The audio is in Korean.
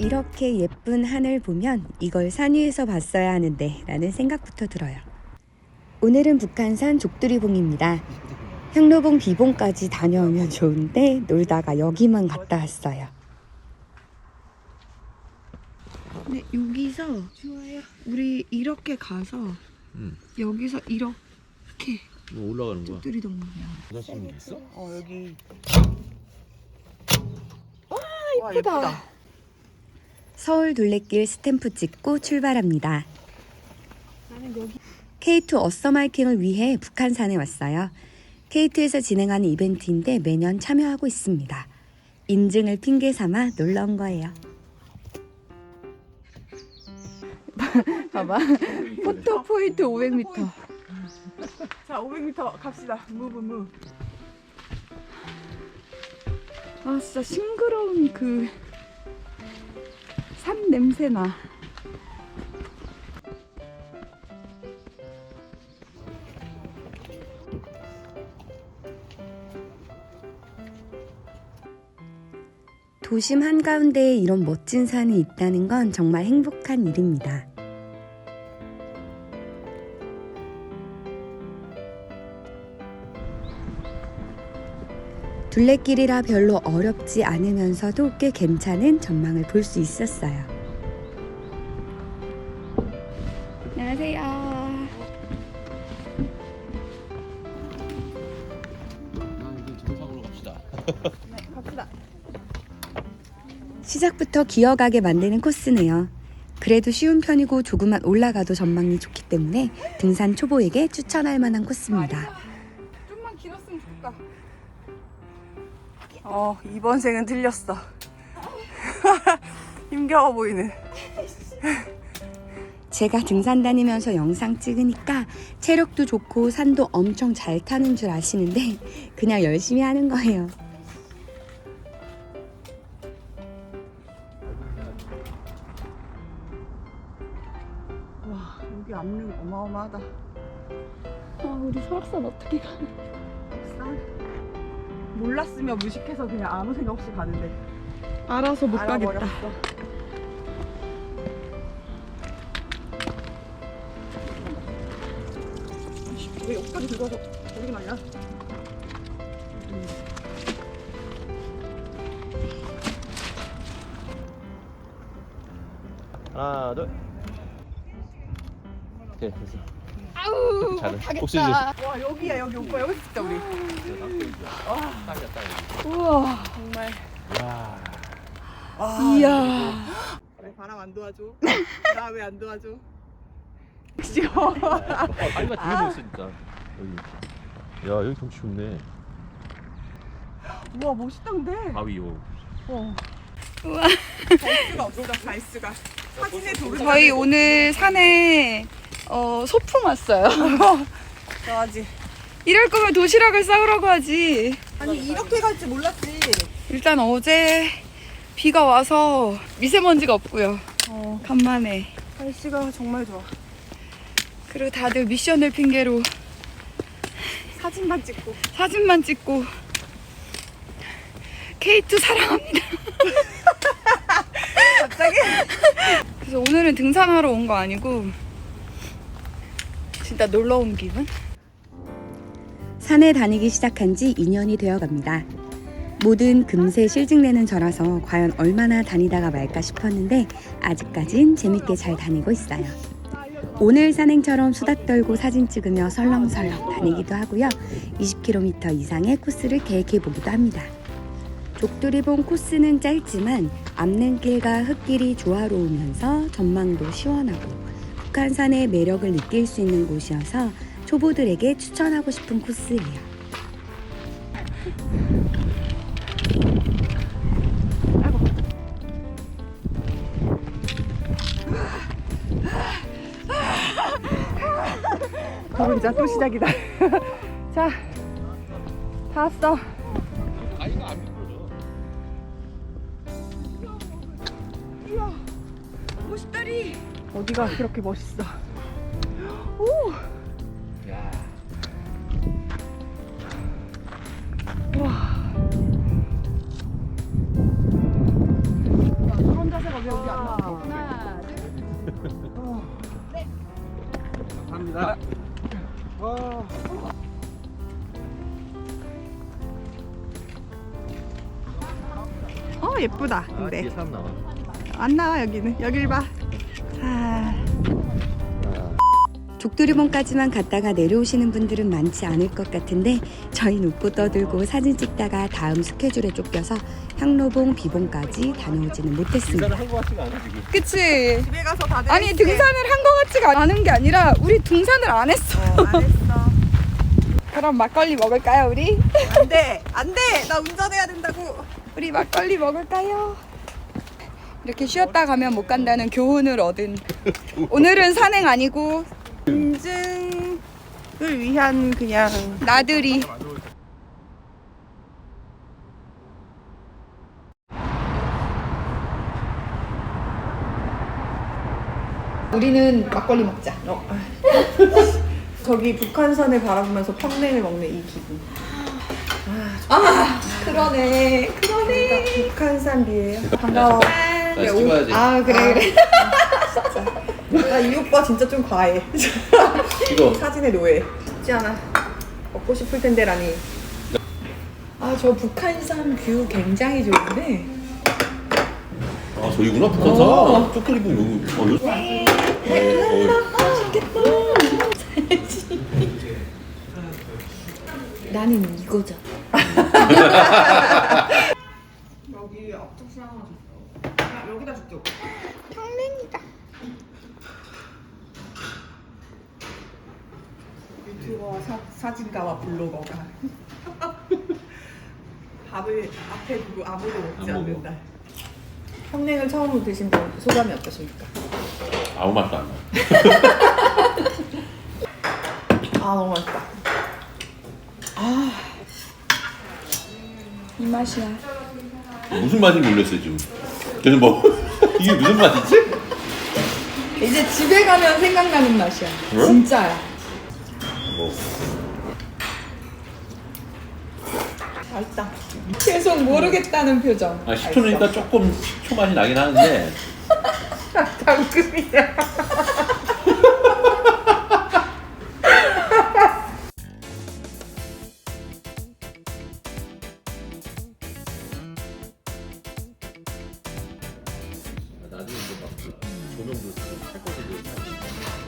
이렇게 예쁜 하늘 보면 이걸 산 위에서 봤어야 하는데 라는 생각부터 들어요. 오늘은 북한산 족두리봉입니다. 향로봉 비봉까지 다녀오면 좋은데 놀다가 여기만 갔다 왔어요. 근데 여기서 좋아요. 우리 이렇게 가서 응. 여기서 이렇게 뭐 올라가는 거야? 뚜리 동네야. 여자친구 있어? 어 여기 와, 예쁘다. 서울 둘레길 스탬프 찍고 출발합니다. 나는 여기 K2 어썸하이킹을 위해 북한산에 왔어요. K2에서 진행하는 이벤트인데 매년 참여하고 있습니다. 인증을 핑계 삼아 놀러 온 거예요. 봐봐. 포토 포인트 500m. 자, 500m 갑시다. 무브 무. 아 진짜 싱그러운 그산 냄새 나. 도심 한가운데에 이런 멋진 산이 있다는 건 정말 행복한 일입니다. 둘레길이라 별로 어렵지 않으면서도 꽤 괜찮은 전망을 볼 수 있었어요. 안녕하세요. 정상으로 갑시다. 갑시다. 시작부터 기어가게 만드는 코스네요. 그래도 쉬운 편이고 조금만 올라가도 전망이 좋기 때문에 등산 초보에게 추천할 만한 코스입니다. 좀만 길었으면 좋겠다. 어, 이번 생은 틀렸어. 힘겨워 보이는. 제가 등산 다니면서 영상 찍으니까 체력도 좋고 산도 엄청 잘 타는 줄 아시는데 그냥 열심히 하는 거예요. 와, 여기 압력 어마어마하다. 아 우리 설악산 어떻게 가? 산. 몰랐으면 무식해서 그냥 아무 생각 없이 가는데. 알아서 못 가겠다. 알아버렸어. 들고 와서 저기 말이야? 하나, 둘. 오케이, 됐어. 아우 잘해. 옥시즌. 와, 여기야, 여기 오빠 여기 진짜 우리. 딱이야, 딱. 우와. 정말. 야. 아, 이야. 왜 바람 안 도와줘? 나 왜 안 도와줘? 빨리가 되게 멋있어, 진짜. 여기. 야, 여기 경치 좋네. 우와 멋있다 근데. 바위요. 어. 우와. 갈 수가 없어 갈 수가. 사진에 도를. 저희 오늘 산에 어, 소풍 왔어요. 좋아하지. 이럴 거면 도시락을 싸우라고 하지. 아니 이렇게 갈 줄 몰랐지. 일단 어제 비가 와서 미세먼지가 없고요. 어. 간만에. 날씨가 정말 좋아. 그리고 다들 미션을 핑계로 사진만 찍고. 사진만 찍고 K2 사랑합니다. 갑자기? 그래서 오늘은 등산하러 온 거 아니고 진짜 놀러 온 기분? 산에 다니기 시작한 지 2년이 되어 갑니다. 모든 금세 실증내는 저라서 과연 얼마나 다니다가 말까 싶었는데 아직까진 재밌게 잘 다니고 있어요. 오늘 산행처럼 수다 떨고 사진 찍으며 설렁설렁 다니기도 하고요. 20km 이상의 코스를 계획해 보기도 합니다. 족두리봉 코스는 짧지만 암릉길과 흙길이 조화로우면서 전망도 시원하고 북한산의 매력을 느낄 수 있는 곳이어서 초보들에게 추천하고 싶은 코스예요. 가보자 또 시작이다. 자, 다 왔어. 바위가 안 미끄러져. 멋있다리. 어디가 그렇게 멋있어? 오. 어 예쁘다. 아, 근데 뒤에 사람 나와. 안 나와 여기는. 여길 봐. 자. 족두리봉까지만 갔다가 내려오시는 분들은 많지 않을 것 같은데 저희는 웃고 떠들고 사진 찍다가 다음 스케줄에 쫓겨서 향로봉 비봉까지 다녀오지는 못했습니다. 한거 같지가 않아 지금. 그치. 집에 가서 다들 아니 했지? 등산을 한거 같지가 않은 게 아니라 우리 등산을 안 했어. 어, 안 했어. 그럼 막걸리 먹을까요 우리? 안 돼 안 돼 나 운전해야 된다고. 우리 막걸리 먹을까요? 이렇게 쉬었다 가면 못 간다는 교훈을 얻은 오늘은 산행 아니고 인증을 위한 그냥 나들이 우리는 막걸리 먹자. 어. 저기 북한산을 바라보면서 평냉을 먹는 이 기분. 아 그러네 그러네. 그러니까 북한산 뷰예요. 반가워. 다시 찍어야지. 아 그래 그래. 나 이 오빠 진짜 좀 과해. 이거 사진의 노예. 쉽지 않아. 먹고 싶을 텐데라니. 아 저 북한산 뷰 굉장히 좋은데. 아 저기구나 북한산. 쪼크리봉 여기. 어 여기. 나는 이거죠. 여기 앞접시 하나 줬어. 야, 여기다 줄게. 평냉이다. 유튜버 사, 사진가와 블로거가 밥을 앞에 두고 아무도 먹지. 않는다. 평냉을 처음 드신 분 소감이 어떠십니까? 아무 맛도 안 나. 아 너무 맛있다. 이 맛이야. 무슨 맛인지 모르겠어요 지금. 그래서 뭐 이게 무슨 맛이지? 이제 집에 가면 생각나는 맛이야. 그래? 진짜야. 뭐 맛있다. 계속 모르겠다는 표정. 아, 10초 넣으니까 조금 식초 맛이 나긴 하는데 당근이야. 나중에 이제 막 조명도 할 거고